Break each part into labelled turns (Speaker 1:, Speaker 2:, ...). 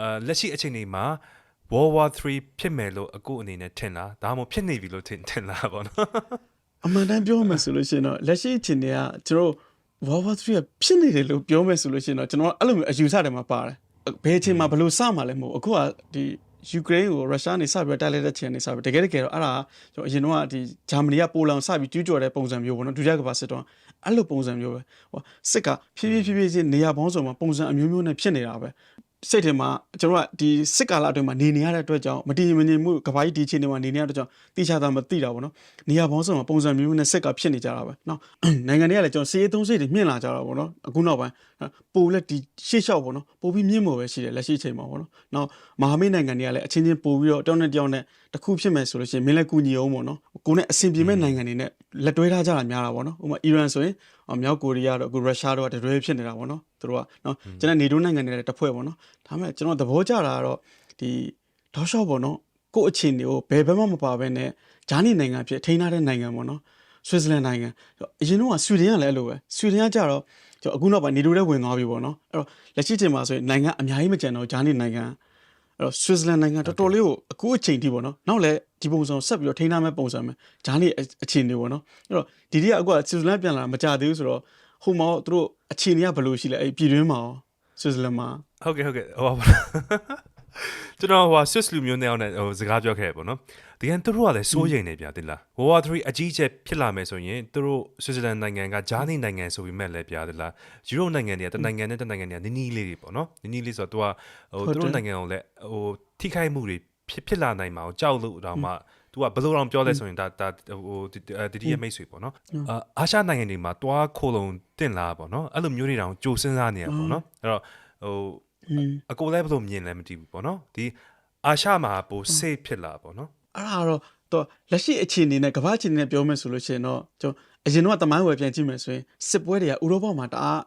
Speaker 1: အာလက်ရှိအချိန်ဒီမှာ World War 3ဖြစ်မယ်လို့အခုအနေနဲ့ထင်လားဒါမှမဟုတ်ဖြစ်နေပြီလို့ထင်ထင်လားပေါ့နော်
Speaker 2: အမှန်တမ်းပြောမှဆိုလို့ရှိရင်တော့လက်ရှိအချိန်တွေကကျွန်တော် World War 3ကဖြစ်နေတယ်လို့ပြောမယ်ဆိုလို့ရှိရင်တော့ကျွန်တော်အဲ့လိုမျိုးအယူဆတယ်မှာပါတယ်ဘယ်အချိန်မှာဘယ်လိုစမှာလဲမဟုတ်အခုကဒီယူကရိန်းကိုရုရှားနေစပြီးတိုက်လိုက်တဲ့ချိန်နေစပြီးတကယ်တကယ်တော့အဲ့ဒါကျွန်တော်အရင်တော့ဒီဂျာမနီကပိုလန်စပြီးကျူးကျော်တဲ့ပုံစံမျိုးပေါ့နော်ဒုတိယကမ္ဘာစစ်တော့အဲ့လိုပုံစံမျိုးပဲဟိုစစ်ကဖြည်းဖြည်းဖြည်းဖြည်းချင်းနေရာပေါင်းစုံမှာပုံစံအမျိုးမျိုးနဲ့ဖြစ်နေတာပဲ စိတ်ထဲမှာကျွန်တော်ကဒီစစ်ကာလအတွင်းမှာနေနေရတဲ့အတွက်ကြောင့်မတည်မငြိမ်မှုကဘာကြီးဒီချိန်တွေမှာနေနေရတဲ့အတွက်ကြောင့်တိကျတာမသိတာပေါ့နော်နေရာပေါင်းစုံမှာပုံစံမျိုးမျိုးနဲ့စစ်ကဖြစ်နေကြတာပဲနော်နိုင်ငံတွေကလည်းကျွန်တော်စီးရေးသုံးစိတ်တွေမြင့်လာကြတာပေါ့နော်အခုနောက်ပိုင်း ပိုလက်ဒီရှေ့လျှောက်ပေါ့နော်ပိုပြီးမြင့်မို့ပဲရှိတယ်လက်ရှိချိန်မှာပေါ့နော်နောက်မဟာမိတ်နိုင်ငံတွေကလည်းအချင်းချင်းပိုပြီးတော့တောင်းနဲ့တောင်းနဲ့တစ်ခုဖြစ်မယ်ဆိုလို့ရှိရင်မင်းလည်းကူညီအောင်ပေါ့နော်ကိုနဲ့အဆင်ပြေမဲ့နိုင်ငံတွေနဲ့လက်တွဲထားကြတာများတာပေါ့နော်ဥပမာအီရန်ဆိုရင်အော်မြောက်ကိုရီးယားတော့အခုရုရှားတော့တတွဲဖြစ်နေတာပေါ့နော်သူတို့ကနော်ကျွန်တော်နေတိုးနိုင်ငံတွေလည်းတစ်ဖွဲ့ပေါ့နော်ဒါပေမဲ့ကျွန်တော်သဘောကျတာကတော့ဒီတောက်လျှောက်ပေါ့နော်ကိုယ့်အခြေအနေကိုဘယ်ဘက်မှမပါဘဲနဲ့ဂျာနီနိုင်ငံဖြစ်ထိန်းထားတဲ့နိုင်ငံပေါ့နော်ဆွစ်ဇာလန်နိုင်ငံအရင်တော့ဆွီဒင်ကလည်းအဲ့လိုပဲဆွီဒင်ကကြတော့ ကျွန်တော်အခုနောက်ပိုင်းနေတိုးတဲ့ဝင်သွားပြီပေါ့နော်အဲ့တော့လက်ရှိချိန်မှာဆိုရင်နိုင်ငံအများကြီးမကျန်တော့ဂျာနီနိုင်ငံအဲ့တော့ဆွစ်ဇာလန်နိုင်ငံတော်တော်လေးကိုအခုအချိန်ထိပေါ့နော်နောက်လည်းဒီပုံစံဆက်ပြီးတော့ထိန်းထားမဲ့ပုံစံပဲဂျာနီအခြေအနေပေါ့နော်အဲ့တော့ဒီတည်းကအခုကဆွစ်ဇာလန်ပြန်လာမကြသေးဘူးဆိုတော့ဟိုမှာသူတို့အခြေအနေကဘယ်လိုရှိလဲအဲ့ပြည်တွင်းမှာရောဆွစ်ဇာလန်မှာ
Speaker 1: ဟုတ်ကဲ့ဟုတ်ကဲ့ဟိုပါ ကျွန်တော်ဟို Swiss လူမျိုးနဲ့အောင်နဲ့ဟိုစကားပြောခဲ့ပေါ့နော်ဒီကန်သူတို့ကလည်းစိုးရိမ်နေပြတယ်လား World War 3အကြီးအကျယ်ဖြစ်လာမယ်ဆိုရင်သူတို့ Switzerland နိုင်ငံကဂျာနီနိုင်ငံဆိုပြီးမဲ့လည်းပြတယ်လားယူရိုနိုင်ငံတွေကတနိုင်ငံနဲ့တနိုင်ငံတွေကနီးနီးလေးတွေပေါ့နော်နီးနီးလေးဆိုတော့သူကဟိုသူတို့နိုင်ငံကိုလည်းဟိုထိခိုက်မှုတွေဖြစ်ဖြစ်လာနိုင်မှာကိုကြောက်လို့တော့မှ तू ကဘယ်လိုအောင်ပြောလဲဆိုရင်ဒါဒါဟိုတတိယမိတ်ဆွေပေါ့နော်အာအာရှနိုင်ငံတွေမှာတွားခိုလုံတင်လာပေါ့နော်အဲ့လိုမျိုးတွေတောင်ကြိုစဉ်းစားနေရပေါ့နော်အဲ့တော့ဟို အကိုလည်းဘယ်လိုမြင်လဲမသိဘူးပေါ့နော်ဒီအာရှမှာပို safe ဖြစ်လာပေါ့နော်
Speaker 2: အဲ့ဒါတော့တော့လက်ရှိအခြေအနေနဲ့ကမ္ဘာအခြေအနေနဲ့ပြောမယ်ဆိုလို့ရှိရင်တော့ကျွန်တော်အရင်တော့တမိုင်းဝယ်ပြန်ကြည့်မယ်ဆိုရင်စစ်ပွဲတွေကဥရောပမှာတအား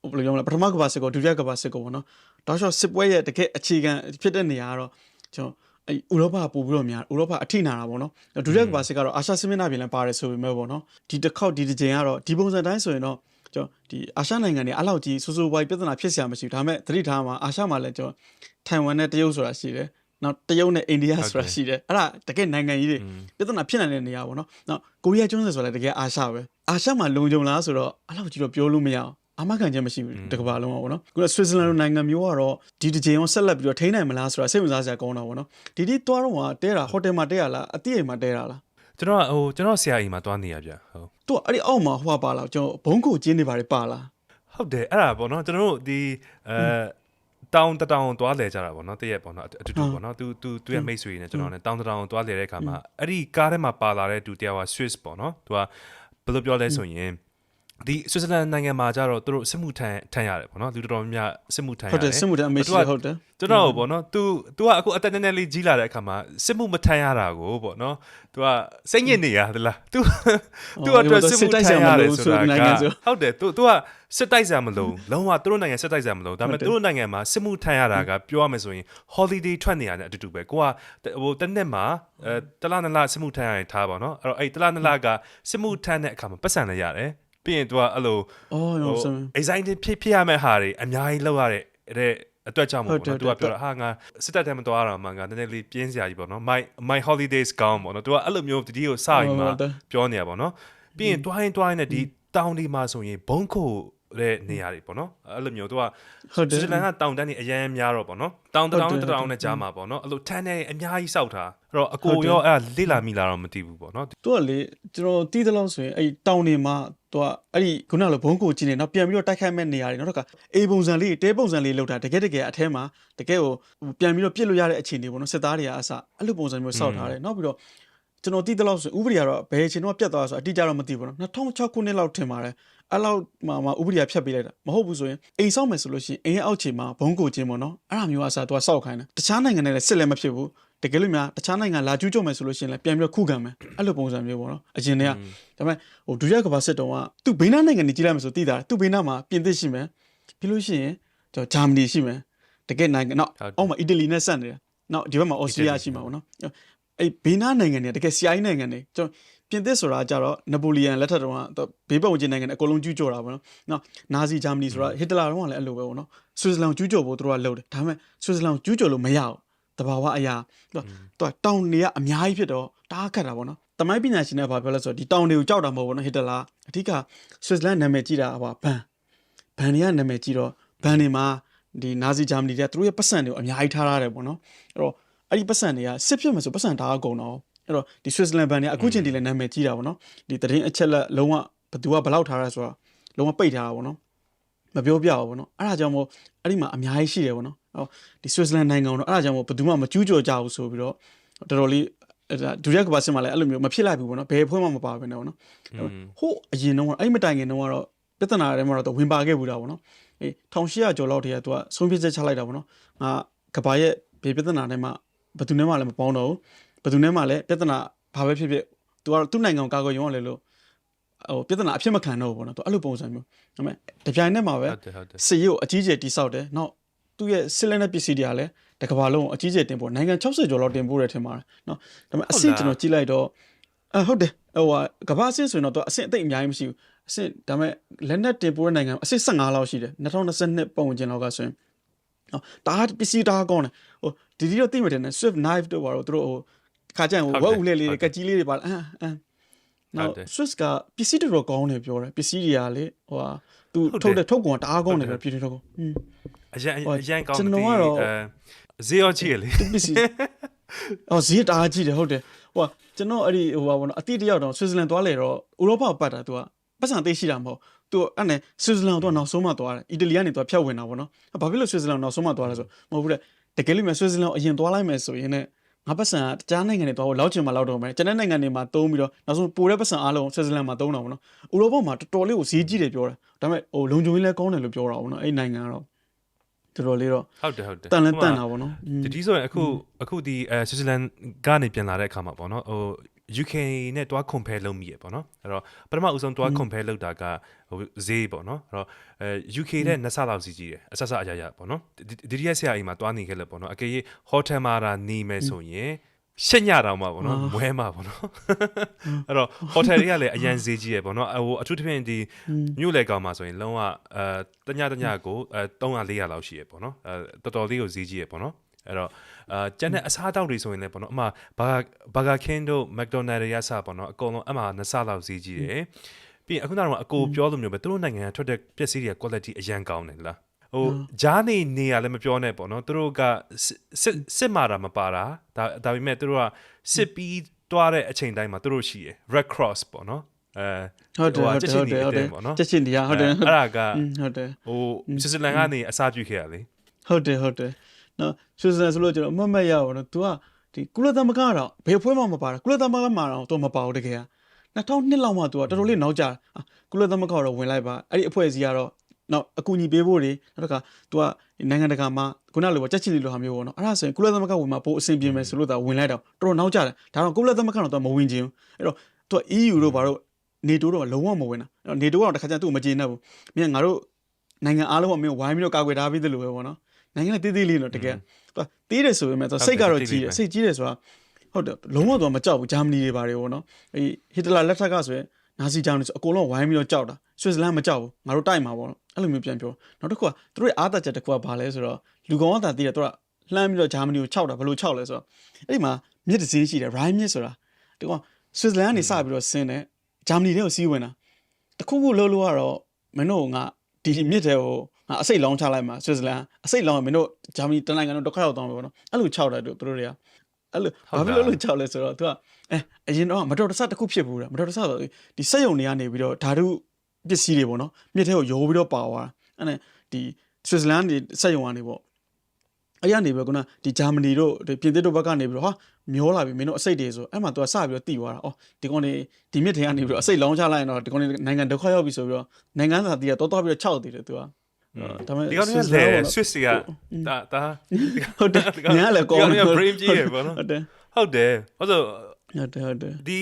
Speaker 2: ဟိုဘယ်လိုပြောမလဲပထမကမ္ဘာစစ်ကောဒုတိယကမ္ဘာစစ်ကောပေါ့နော်တောက်လျှောက်စစ်ပွဲရဲ့တကယ်အခြေခံဖြစ်တဲ့နေရာကတော့ကျွန်တော်အဲဥရောပကပို့ပြီးတော့များဥရောပအထိနာတာပေါ့နော်ဒုတိယကမ္ဘာစစ်ကတော့အာရှစစ်မျက်နှာပြင်လည်းပါတယ်ဆိုပေမဲ့ပေါ့နော်ဒီတစ်ခေါက်ဒီတစ်ချိန်ကတော့ဒီပုံစံတိုင်းဆိုရင်တော့ ကျွန်တော်ဒီအာရှနိုင်ငံတွေအလောက်ကြီးဆူဆူဝိုင်းပြဿနာဖြစ်စရာမရှိဘူးဒါပေမဲ့သတိထားမှာအာရှမှာလည်းကျွန်တော်ထိုင်ဝမ်နဲ့တရုတ်ဆိုတာရှိတယ်နောက်တရုတ်နဲ့အိန္ဒိယဆိုတာရှိတယ်အဲ့ဒါတကယ်နိုင်ငံကြီးတွေပြဿနာဖြစ်နိုင်တဲ့နေရာပေါ့နော်နောက်ကိုရီးယားကျွန်းဆွယ်ဆိုတာတကယ်အာရှပဲအာရှမှာလုံခြုံလားဆိုတော့အလောက်ကြီးတော့ပြောလို့မရအောင်အမခံချက်မရှိဘူးတကဘာလုံးပါဘောနော်ခုနဆွစ်ဇာလန်နိုင်ငံမျိုးကတော့ဒီတစ်ချိန်အောင်ဆက်လက်ပြီးတော့ထိန်းနိုင်မလားဆိုတာစိတ်ဝင်စားစရာကောင်းတာဘောနော်ဒီဒီသွားတော့မှာတဲတာဟိုတယ်မှာတဲရလားအတိအိမ်မှာတဲတာလား
Speaker 1: ကျွန်တော်ကဟိုကျွန်တော်ဆရာကြီးမှာတွားနေရဗျဟုတ်
Speaker 2: သူကအဲ့ဒီအောက်မှာဟိုပါလားကျွန်တော်ဘုံကိုကျင်းနေပါတယ်ပါလား
Speaker 1: ဟုတ်တယ်အဲ့ဒါပေါ့နော်ကျွန်တော်တို့ဒီအဲတောင်းတတောင်းတွားလဲကြတာပေါ့နော်တရက်ပေါ့နော်အတူတူပေါ့နော်သူသူသူရဲ့မိတ်ဆွေနဲ့ကျွန်တော်နဲ့တောင်းတတောင်းတွားလဲတဲ့အခါမှာအဲ့ဒီကားထဲမှာပါလာတဲ့ဒုတိယက Swiss ပေါ့နော်သူကဘယ်လိုပြောလဲဆိုရင် ဒီဆွစ်ဇာလန်နိုင်ငံမှာကြတော့သူတို့စစ်မှုထမ်းထမ်းရတယ်ပေါ့နော်လူတော်တော်များများစစ်မှုထမ်းရ
Speaker 2: ဟုတ်တယ်
Speaker 1: တယ်
Speaker 2: စစ်မှုထမ်းအမေရှိဟုတ်တယ်
Speaker 1: ကျွန်တော်ပေါ့နော် तू तू ကအခုအတက်နည်းနည်းလေးကြီးလာတဲ့အခါမှာစစ်မှုမထမ်းရတာကိုပေါ့နော် तू ကစိတ်ညစ်နေရသလား तू तू အတွက်စစ်မှုထမ်းရတယ်ဆိုတာကဟုတ်တယ် तू तू ကစစ်တိုက်စရာမလိုလုံးဝသူတို့နိုင်ငံစစ်တိုက်စရာမလိုဒါပေမဲ့သူတို့နိုင်ငံမှာစစ်မှုထမ်းရတာကပြောရမယ်ဆိုရင် holiday ထွက်နေရတယ်အတူတူပဲကိုကဟိုတစ်နှစ်မှာအဲတလားနလားစစ်မှုထမ်းရရင်ထားပါနော်အဲ့တော့အဲ့တလားနလားကစစ်မှုထမ်းတဲ့အခါမှာပတ်စံလည်းရတယ် ပြီးရင် तू ကအဲ့လို
Speaker 2: အော်ရောစမ်း
Speaker 1: excited ဖြစ်ဖြစ်ရမယ့်ဟာတွေအများကြီးလောက်ရတဲ့တဲ့အတွက်ကြောင့်မို့ပေါ့နော်သူကပြောတာဟာငါစစ်တပ်ထဲမတော်ရတော့မှငါနည်းနည်းလေးပြင်းစရာကြီးပေါ့နော် my my holidays gone ပေါ့နော်သူကအဲ့လိုမျိုးတတိကိုစပြီးမှပြောနေရပေါ့နော်ပြီးရင်တွိုင်းတွိုင်းနဲ့ဒီတောင်ဒီမှာဆိုရင်ဘုံခို တဲ့နေရာတွေပေါ့နော်အဲ့လိုမျိုးသူက
Speaker 2: ဟုတ်တယ်
Speaker 1: ဆွစ်ဇာလန်ကတောင်တန်းနေအရန်များတော့ပေါ့နော်တောင်တောင်တောင်နဲ့ကြားမှာပေါ့နော်အဲ့လိုထန်းနေအများကြီးစောက်ထားအဲ့တော့အကိုရောအဲ့လေ့လာမိလာတော့မသိဘူးပေါ့နော်
Speaker 2: သူကလေကျွန်တော်တီးသလောက်ဆိုရင်အဲ့တောင်နေမှာသူကအဲ့ဒီခုနကလိုဘုံကိုကြည့်နေနောက်ပြန်ပြီးတော့တိုက်ခိုက်မဲ့နေရာတွေနောက်တော့ကအေပုံစံလေးတဲပုံစံလေးလောက်တာတကယ်တကယ်အထဲမှာတကယ်ကိုပြန်ပြီးတော့ပြစ်လို့ရတဲ့အခြေအနေပေါ့နော်စစ်သားတွေကအစအဲ့လိုပုံစံမျိုးစောက်ထားတယ်နောက်ပြီးတော့ ကျွန်တော်တီးသလောက်ဆိုဥပဒေကတော့ဘယ်အချိန်တော့ပြတ်သွားဆိုအတိအကျတော့မသိဘူးနော်2006ခုနှစ်လောက်ထင်ပါတယ်အဲ့လောက်မှမှဥပဒေကဖြတ်ပေးလိုက်တာမဟုတ်ဘူးဆိုရင်အိမ်ဆောက်မယ်ဆိုလို့ရှိရင်အိမ်ရဲ့အောက်ခြေမှာဘုံကိုချင်းပေါ့နော်အဲ့ဒါမျိုးအစားသူကစောက်ခိုင်းတယ်တခြားနိုင်ငံတွေလည်းစစ်လည်းမဖြစ်ဘူးတကယ်လို့များတခြားနိုင်ငံလာကျူးကျော်မယ်ဆိုလို့ရှိရင်လည်းပြန်ပြီးတော့ခုခံမယ်အဲ့လိုပုံစံမျိုးပေါ့နော်အရင်တည်းကဒါပေမဲ့ဟိုဒုတိယကမ္ဘာစစ်တုန်းကသူ့ဘေးနားနိုင်ငံတွေကြီးလိုက်မယ်ဆိုသိတာသူ့ဘေးနားမှာပြင်သစ်ရှိမယ်ပြီးလို့ရှိရင်ကျွန်တော်ဂျာမနီရှိမယ်တကယ်နိုင်ငံနောက်အောက်မှာအီတလီနဲ့ဆက်နေတယ်နောက်ဒီဘက်မှာအော်စတြေးလျရှိမှာပေါ့နော် အဲ့ဘေးနားနိုင်ငံတွေတကယ်ဆီအိုင်းနိုင်ငံတွေကျွန်တော်ပြင်သစ်ဆိုတာကြတော့နပိုလီယန်လက်ထက်တုန်းကဘေးပတ်ဝန်းကျင်နိုင်ငံတွေအကုန်လုံးကျူးကျော်တာပေါ့နော်နော်နာဇီဂျာမနီဆိုတာဟစ်တလာတုန်းကလည်းအဲ့လိုပဲပေါ့နော်ဆွစ်ဇာလန်ကျူးကျော်ဖို့သူတို့ကလုပ်တယ်ဒါပေမဲ့ဆွစ်ဇာလန်ကျူးကျော်လို့မရဘူးတဘာဝအရာသူကသူကတောင်တွေကအများကြီးဖြစ်တော့တအားခတ်တာပေါ့နော်တမိုင်းပညာရှင်တွေကဘာပြောလဲဆိုတော့ဒီတောင်တွေကိုကြောက်တာမဟုတ်ဘူးနော်ဟစ်တလာအဓိကဆွစ်ဇာလန်နာမည်ကြီးတာဟိုဘန်ဘန်တွေကနာမည်ကြီးတော့ဘန်တွေမှာဒီနာဇီဂျာမနီတွေကသူတို့ရဲ့ပတ်စံတွေကိုအများကြီးထားရတယ်ပေါ့နော်အဲ့တော့ အဲ့ဒီပတ်စံတွေကစစ်ဖြစ်မယ်ဆိုပတ်စံတအားကုန်တော့ အဲ့တော့ဒီ Switzerland band เนี่ยအခုချိန်ထိလည်းနာမည်ကြီးတာပေါ့နော်ဒီသတင်းအချက်လက်လုံးဝဘယ်သူကဘယ်လောက်ထားရဆိုတာလုံးဝပိတ်ထားတာပေါ့နော်မပြောပြဘူးပေါ့နော်အဲ့ဒါကြောင့်မို့အဲ့ဒီမှာအများကြီးရှိတယ်ပေါ့နော်ဟောဒီ Switzerland နိုင်ငံတော့အဲ့ဒါကြောင့်မို့ဘယ်သူမှမကျူးကျော်ကြဘူးဆိုပြီးတော့တော်တော်လေးအဲ့ဒါဒုတိယကမ္ဘာစစ်မှာလည်းအဲ့လိုမျိုးမဖြစ်လိုက်ဘူးပေါ့နော်ဘယ်ဖွဲ့မှမပါဘဲနဲ့ပေါ့နော်ဟိုအရင်တော့အဲ့ဒီမတိုင်ခင်တော့ကတော့ပြဿနာတွေမှာတော့ဝင်ပါခဲ့ဘူးတာပေါ့နော်အေး1800ကျော်လောက်တည်းကသူကဆုံးဖြတ်ချက်ချလိုက်တာပေါ့နော်ငါကဘာရဲ့ဘေးပြဿနာတွေမှာ ဘယ်သူနဲ့မှလည်းမပေါင်းတော့ဘူးဘယ်သူနဲ့မှလည်းပြဿနာဘာပဲဖြစ်ဖြစ်သူကတော့သူ့နိုင်ငံကိုကာကွယ်ရုံးရလေလို့ဟိုပြဿနာအဖြစ်မခံတော့ဘူးပေါ့နော်သူအဲ့လိုပုံစံမျိုးဒါပေမဲ့တပြိုင်နက်မှာပဲ
Speaker 1: ဟုတ်တယ်ဟုတ်တယ်
Speaker 2: စစ်ရေးကိုအကြီးကျယ်တိစောက်တယ်နောက်သူ့ရဲ့စစ်လက်နက်ပစ္စည်းတွေကလည်းတကဘာလုံးကိုအကြီးကျယ်တင်ပို့နိုင်ငံ60ကျော်လောက်တင်ပို့တယ်ထင်ပါတယ်နော်ဒါပေမဲ့အဆင့်ကျွန်တော်ကြည့်လိုက်တော့အဟုတ်တယ်ဟိုဟာကဘာအဆင့်ဆိုရင်တော့သူအဆင့်အသိအများကြီးမရှိဘူးအဆင့်ဒါပေမဲ့လက်နက်တင်ပို့တဲ့နိုင်ငံအဆင့်15လောက်ရှိတယ်2022ပုံဝင်ကျင်လောက်ကဆိုရင်နော်ဒါပစ္စည်းဒါကောင်းတယ်ဟို ဒီဒီတော့သိမှတယ်နဲ့ Swift knife တို့ဘာလို့သူတို့ဟိုခါကြရင်ဝက်ဦးလေးလေးကက်ကြီးလေးတွေပါအမ်အမ်နောက် Swiss ကပစ္စည်းတော်တော်ကောင်းတယ်ပြောတယ်ပစ္စည်းတွေကလေဟိုဟာသူထုတ်တဲ့ထုတ်ကုန်တအားကောင်းတယ်ပဲပြည်ထုတ်ကုန်อืม
Speaker 1: အရင်
Speaker 2: ဟို
Speaker 1: အရင်ကောင်း
Speaker 2: ကျွန်တော်ကတော့
Speaker 1: အဲဇေယောချီလေ
Speaker 2: သူပစ္စည်းအော်ဈေးတအားကြီးတယ်ဟုတ်တယ်ဟိုဟာကျွန်တော်အဲ့ဒီဟိုဟာဘောနော်အတိတယောက်တော့ Switzerland သွားလေတော့ဥရောပကိုပတ်တာသူကပတ်စံသိရှိတာမဟုတ်သူအဲ့နဲ့ Switzerland တော့နောက်ဆုံးမှသွားတယ်အီတလီကနေသူကဖြတ်ဝင်တာပေါ့နော်ဘာဖြစ်လို့ Switzerland နောက်ဆုံးမှသွားလဲဆိုမဟုတ်ဘူးတဲ့ တကယ်လို့မြန် Switzerland အရင်သွားလိုက်မယ်ဆိုရင်ねငါပတ်စံတခြားနိုင်ငံတွေသွားဖို့လောက်ချင်မှလောက်တော့မယ်ကျန်တဲ့နိုင်ငံတွေမှာသုံးပြီးတော့နောက်ဆုံးပိုတဲ့ပတ်စံအားလုံး Switzerland မှာသုံးတာပေါ့နော်ဥရောပမှာတော်တော်လေးကိုဈေးကြီးတယ်ပြောတယ်ဒါပေမဲ့ဟိုလုံခြုံရေးလည်းကောင်းတယ်လို့ပြောတာပေါ့နော်အဲ့နိုင်ငံကတော့တော်တော်လေးတော့
Speaker 1: ဟုတ်တယ်ဟုတ်တယ်
Speaker 2: တန်လည်းတန်တာပေါ့နော်อืม
Speaker 1: တတိဆိုရင်အခုအခုဒီအဲဆွစ်ဇာလန်ကနေပြန်လာတဲ့အခါမှာပေါ့နော်ဟို UK နဲ့တွား compare လုပ်မိရပေါ့နော်အဲ့တော့ပထမဦးဆုံးတွား compare လုပ်တာကဟိုဈေးပေါ့နော်အဲ့တော့အဲ UK နဲ့နှစ်ဆလောက်စီကြီးတယ်အဆက်ဆက်အရရပေါ့နော်ဒီဒီရက်ဆရာအိမ်မှာတွားနေခဲ့လို့ပေါ့နော်အကယ်၍ hotel မှာတာနေမယ်ဆိုရင်ရှက်ညတောင်မှာပေါ့နော်မွဲမှာပေါ့နော်အဲ့တော့ hotel တွေကလည်းအရန်ဈေးကြီးရပေါ့နော်ဟိုအထူးသဖြင့်ဒီမြို့လေကောင်မှာဆိုရင်လုံးဝအဲတညတညကိုအဲ300 400လောက်ရှိရပေါ့နော်အဲတော်တော်လေးကိုဈေးကြီးရပေါ့နော် အဲ့တော့အာကျန်တဲ့အစားအသောက်တွေဆိုရင်လည်းပေါ့နော်အမှဘာဘာဂါကင်းတို့မက်ဒိုနယ်တွေရစပေါ့နော်အကုန်လုံးအမှနှစ်ဆလောက်ဈေးကြီးတယ်ပြီးရင်အခုနောက်တော့အကိုပြောလို့မျိုးပဲသူတို့နိုင်ငံကထွက်တဲ့ပစ္စည်းတွေက quality အရန်ကောင်းတယ်လားဟိုဂျားနေနေရလည်းမပြောနဲ့ပေါ့နော်သူတို့ကစစ်စစ်မာတာမပါတာဒါဒါပေမဲ့သူတို့ကစစ်ပြီးတွားတဲ့အချိန်တိုင်းမှာသူတို့ရှိရယ် Red Cross ပေါ့နော်အဲ
Speaker 2: ဟုတ်တယ်ဟုတ်တယ်ဟုတ်တယ်ဟုတ်တယ်
Speaker 1: ပေါ့နော်
Speaker 2: ချက်ချင်းတရားဟုတ်တယ်
Speaker 1: အဲ့ဒါက
Speaker 2: อืมဟုတ်တယ်
Speaker 1: ဟိုဆွစ်ဇာလန်ကနေအစားပြုခဲ့ရလေ
Speaker 2: ဟုတ်တယ်ဟုတ်တယ် နော်ဆွစ်ဇာလန်ဆိုလို့ကျွန်တော်အမတ်မတ်ရပါတော့ तू ကဒီကုလသမဂ္ဂကတော့ဘယ်ဖွဲ့မှမပါတာကုလသမဂ္ဂမှာတော့ तू မပါဘူးတကယ်က2002လောက်မှ तू ကတော်တော်လေးနောက်ကျတာအာကုလသမဂ္ဂကတော့ဝင်လိုက်ပါအဲ့ဒီအဖွဲ့အစည်းကတော့နောက်အကူအညီပေးဖို့တွေနောက်တစ်ခါ तू ကဒီနိုင်ငံတကာမှာခုနလိုပေါ့ကြက်ချီလီလိုဟာမျိုးပေါ့နော်အဲ့ဒါဆိုရင်ကုလသမဂ္ဂဝင်မှာပို့အဆင်ပြေမယ်ဆိုလို့ဒါဝင်လိုက်တော့တော်တော်နောက်ကျတယ်ဒါတော့ကုလသမဂ္ဂတော့ तू မဝင်ချင်ဘူးအဲ့တော့ तू က EU တို့ဘာလို့နေတိုးတော့လုံးဝမဝင်တာအဲ့တော့နေတိုးကတော့တစ်ခါကျသူ့ကိုမကျေနပ်ဘူးမြင်ငါတို့နိုင်ငံအားလုံးကမင်းဝိုင်းပြီးတော့ကာကွယ်ထားပြီးသလိုပဲပေါ့နော် နိုင်ငံလည်းတေးသေးလေးတော့တကယ်သူတေးတယ်ဆိုပေမဲ့သူစိတ်ကတော့ကြီးတယ်စိတ်ကြီးတယ်ဆိုတာဟုတ်တယ်လုံးဝသူမကြောက်ဘူးဂျာမနီတွေပါတယ်ပေါ့နော်အဲဟစ်တလာလက်ထက်ကဆိုရင်နာဇီဂျာမနီဆိုအကုန်လုံးဝိုင်းပြီးတော့ကြောက်တာဆွစ်ဇာလန်မကြောက်ဘူးငါတို့တိုက်မှာပေါ့နော်အဲ့လိုမျိုးပြန်ပြောနောက်တစ်ခုကသူတို့ရဲ့အားတချက်တစ်ခုကဘာလဲဆိုတော့လူကောင်ကသာတည်တယ်သူကလှမ်းပြီးတော့ဂျာမနီကိုခြောက်တာဘယ်လိုခြောက်လဲဆိုတော့အဲ့ဒီမှာမြစ်တစ်စီးရှိတယ် Rhine မြစ်ဆိုတာဒီကောင်ဆွစ်ဇာလန်ကနေစပြီးတော့ဆင်းတယ်ဂျာမနီတွေကိုစီးဝင်တာတခုခုလုံးလို့ကတော့မင်းတို့ကငါဒီမြစ်တဲ့ဟိုငါ အစိတ်လောင်းချလိုက်မှာဆွစ်ဇာလန်အစိတ်လောင်းမင်းတို့ဂျာမနီတနိုင်ငံတော့တစ်ခါတော့တောင်းပဲပေါ့နော်အဲ့လိုခြောက်တယ်တို့တို့တွေကအဲ့လိုဘာဖြစ်လို့လို့ခြောက်လဲဆိုတော့သူကအဲအရင်တော့မတော်တဆတစ်ခုဖြစ်ဘူးတာမတော်တဆဆိုဒီစက်ယုံတွေကနေပြီးတော့ဓာတုပစ္စည်းတွေပေါ့နော်မြစ်ထဲကိုရိုးပြီးတော့ပါသွားတာအဲ့နဲ့ဒီဆွစ်ဇာလန်ဒီစက်ယုံကနေပေါ့အဲ့ရနေပြီးတော့ခုနဒီဂျာမနီတို့ဒီပြင်သစ်တို့ဘက်ကနေပြီးတော့ဟာမျောလာပြီမင်းတို့အစိတ်တွေဆိုအဲ့မှာသူကစပြီးတော့တိသွားတာအော်ဒီကောင်တွေဒီမြစ်ထဲကနေပြီးတော့အစိတ်လောင်းချလိုက်ရင်တော့ဒီကောင်တွေနိုင်ငံဒုက္ခရောက်ပြီဆိုပြီးတော့နိုင်ငံသားတီးကတော့တော့ပြီးတော့ခြောက်သေးတယ်သူက ဒါပေမဲ့
Speaker 1: ဒီကောင်တွေကလဲ Swiss တွေကဒါဒါ
Speaker 2: ဟုတ်တယ်ညာလည်းကောင်း
Speaker 1: ဒီကောင်တွေက brain ကြီးရယ်ပေါ့နော်
Speaker 2: ဟုတ်တယ်
Speaker 1: ဟုတ်တယ်ဟုတ်ဆို
Speaker 2: ဟုတ်တယ်ဟုတ်တယ်
Speaker 1: ဒီ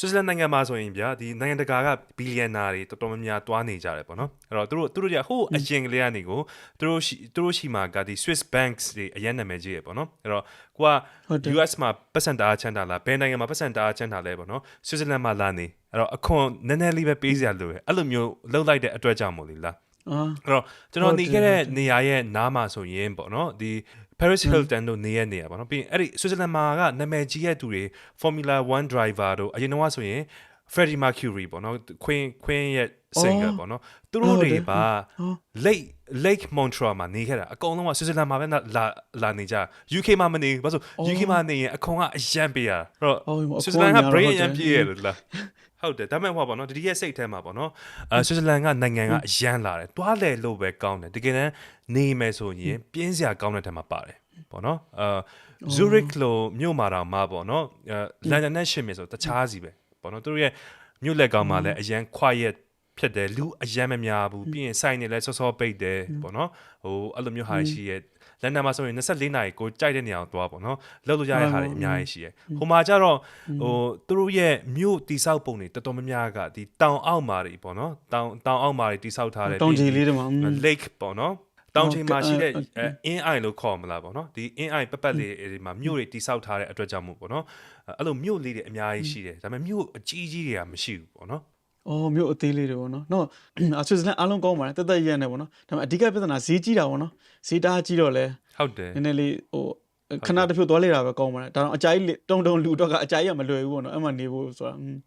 Speaker 1: ဆွစ်ဇာလန်နိုင်ငံမှာဆိုရင်ဗျာဒီနိုင်ငံတကာကဘီလီယံနာတွေတော်တော်များများတွားနေကြတယ်ပေါ့နော်အဲ့တော့သူတို့သူတို့ကဟိုအရင်ကလေးကနေကိုသူတို့ရှိသူတို့ရှိမှာကဒီ Swiss banks တွေအရင်နာမည်ကြီးရပေါ့နော်အဲ့တော့ကိုက US မှာပတ်စံတအားချမ်းတာလားဘယ်နိုင်ငံမှာပတ်စံတအားချမ်းတာလဲပေါ့နော်ဆွစ်ဇာလန်မှာလာနေအဲ့တော့အခွန်နည်းနည်းလေးပဲပေးစရာလိုတယ်အဲ့လိုမျိုးလှုပ်လိုက်တဲ့အတွက်ကြောင့်မို့လေလား
Speaker 2: အာ
Speaker 1: အဲ့တော့ကျွန်တော်နေခဲ့တဲ့နေရာရဲ့နားမှာဆိုရင်ပေါ့နော်ဒီ Paris Hilton တို့နေရနေရပါတော့ပြီးရင်အဲ့ဒီ Switzerland မှာကနာမည်ကြီးရဲ့သူတွေ Formula 1 driver တို့အရင်တော့ဆိုရင် Freddie Mercury ပေါ့နော် Queen Queen ရဲ့ singer ပေါ့နော်သူတို့တွေပါ Lake Lake Montreal မှာနေခဲ့တာအကုန်လုံးက Switzerland မှာပဲလာလာနေကြ UK မှာမနေဘူးဘာလို့ UK မှာနေရင်အခွန်ကအရန်ပေးရအဲ့တော့ Switzerland က brain အရန်ပြည့်ရလို့လား ဟုတ်တယ်ဒါပေမဲ့ဟောပါနော်တတိယစိတ်ထဲမှာပေါ့နော်အဲဆွစ်ဇာလန်ကနိုင်ငံကအရန်လာတယ်တွားလေလို့ပဲကောင်းတယ်တကယ်တမ်းနေမယ်ဆိုရင်ပြင်းစရာကောင်းတဲ့ထဲမှာပါတယ်ပေါ့နော်အဲ Zurich လို့မြို့မှာတော့မှာပေါ့နော်အဲလန်ဒန်နဲ့ရှင်မြေဆိုတခြားစီပဲပေါ့နော်သူတို့ရဲ့မြို့လက်ကောင်းမှာလည်းအရန် quiet ဖြစ်တယ်လူအရန်မများဘူးပြီးရင်စိုက်နေလဲစောစောပိတ်တယ်ပေါ့နော်ဟိုအဲ့လိုမျိုးဟာရှိရဲ့ လန်ဒန်မှာဆိုရင်24နာရီကိုကြိုက်တဲ့နေရာကိုသွားပေါ့နော်လောက်လို့ရတဲ့ဟာတွေအများကြီးရှိရဲ့ဟိုမှာကျတော့ဟိုသူတို့ရဲ့မြို့တိဆောက်ပုံတွေတော်တော်များများကဒီတောင်အောက်မှာတွေပေါ့နော်တောင်တောင်အောက်မှာတွေတိဆောက်ထားတဲ့
Speaker 2: တောင်ကြီးလေးတွေမှာ
Speaker 1: lake ပေါ့နော်တောင်ချိန်မှာရှိတဲ့
Speaker 2: ဟုတ်ကဲ့
Speaker 1: အင်းအိုင်လို့ခေါ်မလားပေါ့နော်ဒီအင်းအိုင်ပပတ်လေးတွေမှာမြို့တွေတိဆောက်ထားတဲ့အတွက်ကြောင့်မို့ပေါ့နော်အဲ့လိုမြို့လေးတွေအများကြီးရှိတယ်ဒါပေမဲ့မြို့အကြီးကြီးတွေကမရှိဘူးပေါ့နော်
Speaker 2: အော်မြို့အသေးလေးတွေပေါ့နော်။နော်အဆွစ်ဇာလန်အားလုံးကောင်းပါတယ်တက်တက်ရက်နေပေါ့နော်။ဒါပေမဲ့အဓိကပြဿနာဈေးကြီးတာပေါ့နော်။ဈေးတအားကြီးတော့လဲ
Speaker 1: ဟုတ်တယ်
Speaker 2: နည်းနည်းလေးဟိုခဏတစ်ဖြုတ်သွားလိုက်တာပဲကောင်းပါတယ်။ဒါတော့အကြိုက်တုံတုံလူတော့ကအကြိုက်ကမလွယ်ဘူးပေါ့နော်။အဲ့မှနေဖို့ဆိုတာอืม